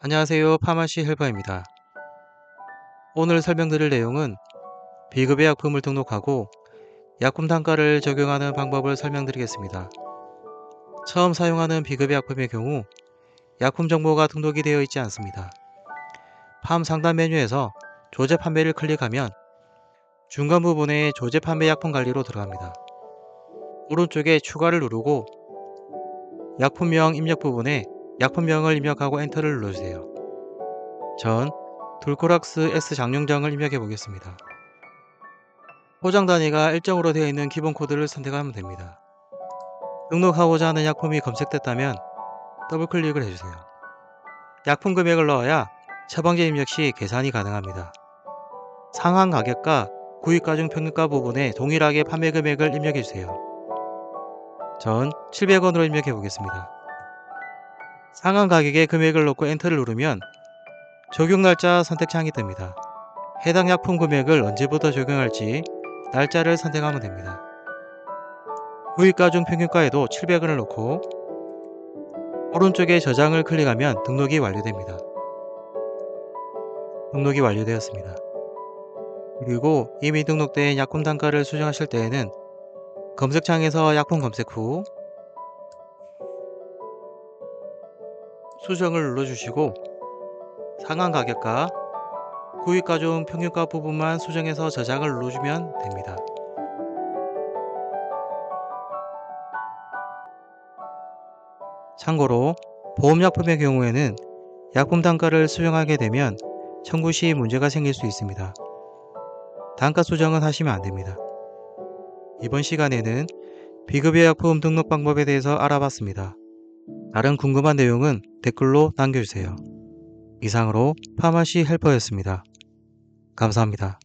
안녕하세요. 파마시 헬퍼입니다. 오늘 설명드릴 내용은 비급여 약품을 등록하고 약품 단가를 적용하는 방법을 설명드리겠습니다. 처음 사용하는 비급여 약품의 경우 약품 정보가 등록이 되어 있지 않습니다. 팜 상단 메뉴에서 조제 판매를 클릭하면 중간 부분에 조제 판매 약품 관리로 들어갑니다. 오른쪽에 추가를 누르고 약품명 입력 부분에 약품명을 입력하고 엔터를 눌러주세요. 전 돌코락스 S 장용장을 입력해 보겠습니다. 포장 단위가 일정으로 되어 있는 기본 코드를 선택하면 됩니다. 등록하고자 하는 약품이 검색됐다면 더블 클릭을 해주세요. 약품 금액을 넣어야 처방제 입력 시 계산이 가능합니다. 상한 가격과 구입가 중 평균가 부분에 동일하게 판매 금액을 입력해 주세요. 전 700원으로 입력해 보겠습니다. 상한 가격의 금액을 넣고 엔터를 누르면 적용 날짜 선택창이 뜹니다. 해당 약품 금액을 언제부터 적용할지 날짜를 선택하면 됩니다. 구입가 중 평균가에도 700원을 넣고 오른쪽에 저장을 클릭하면 등록이 완료됩니다. 등록이 완료되었습니다. 그리고 이미 등록된 약품 단가를 수정하실 때에는 검색창에서 약품 검색 후 수정을 눌러주시고 상한 가격과 구입가 중 평균가 부분만 수정해서 저장을 눌러주면 됩니다. 참고로 보험약품의 경우에는 약품 단가를 수정하게 되면 청구 시 문제가 생길 수 있습니다. 단가 수정은 하시면 안됩니다. 이번 시간에는 비급여 약품 등록 방법에 대해서 알아봤습니다. 다른 궁금한 내용은 댓글로 남겨주세요. 이상으로 파마시 헬퍼였습니다. 감사합니다.